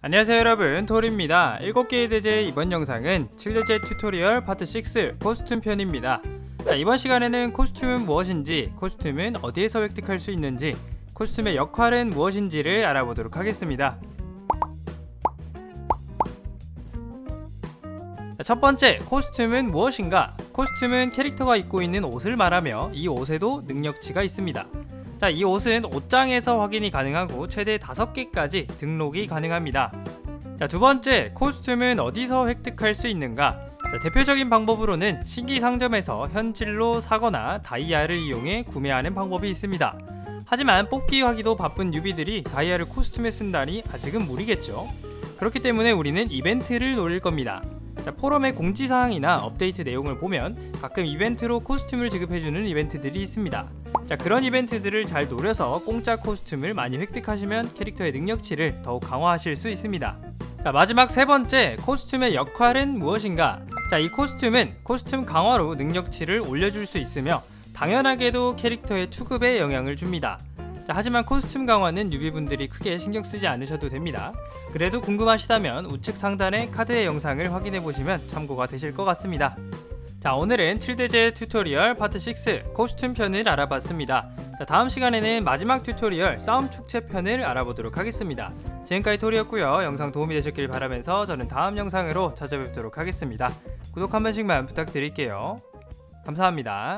안녕하세요 여러분. 톨입니다. 7개의 대제 이번 영상은 7대제 튜토리얼 파트 6 코스튬 편입니다. 자 이번 시간에는 코스튬은 무엇인지 코스튬은 어디에서 획득할 수 있는지 코스튬의 역할은 무엇인지를 알아보도록 하겠습니다. 자, 첫 번째 코스튬은 무엇인가? 코스튬은 캐릭터가 입고 있는 옷을 말하며 이 옷에도 능력치가 있습니다 자, 이 옷은 옷장에서 확인이 가능하고 최대 5개까지 등록이 가능합니다. 자, 두 번째, 코스튬은 어디서 획득할 수 있는가? 자, 대표적인 방법으로는 신기 상점에서 현질로 사거나 다이아를 이용해 구매하는 방법이 있습니다. 하지만 뽑기 하기도 바쁜 뉴비들이 다이아를 코스튬에 쓴다니 아직은 무리겠죠. 그렇기 때문에 우리는 이벤트를 노릴 겁니다. 자, 포럼의 공지사항이나 업데이트 내용을 보면 가끔 이벤트로 코스튬을 지급해주는 이벤트들이 있습니다. 자 그런 이벤트들을 잘 노려서 공짜 코스튬을 많이 획득하시면 캐릭터의 능력치를 더욱 강화하실 수 있습니다. 자 마지막 세 번째 코스튬의 역할은 무엇인가? 자 이 코스튬은 코스튬 강화로 능력치를 올려줄 수 있으며 당연하게도 캐릭터의 투급에 영향을 줍니다. 자, 하지만 코스튬 강화는 뉴비분들이 크게 신경 쓰지 않으셔도 됩니다. 그래도 궁금하시다면 우측 상단의 카드의 영상을 확인해 보시면 참고가 되실 것 같습니다. 자 오늘은 7대제 튜토리얼 파트 6 코스튬 편을 알아봤습니다. 자, 다음 시간에는 마지막 튜토리얼 싸움 축제 편을 알아보도록 하겠습니다. 지금까지 톨이었고요. 영상 도움이 되셨길 바라면서 저는 다음 영상으로 찾아뵙도록 하겠습니다. 구독 한 번씩만 부탁드릴게요. 감사합니다.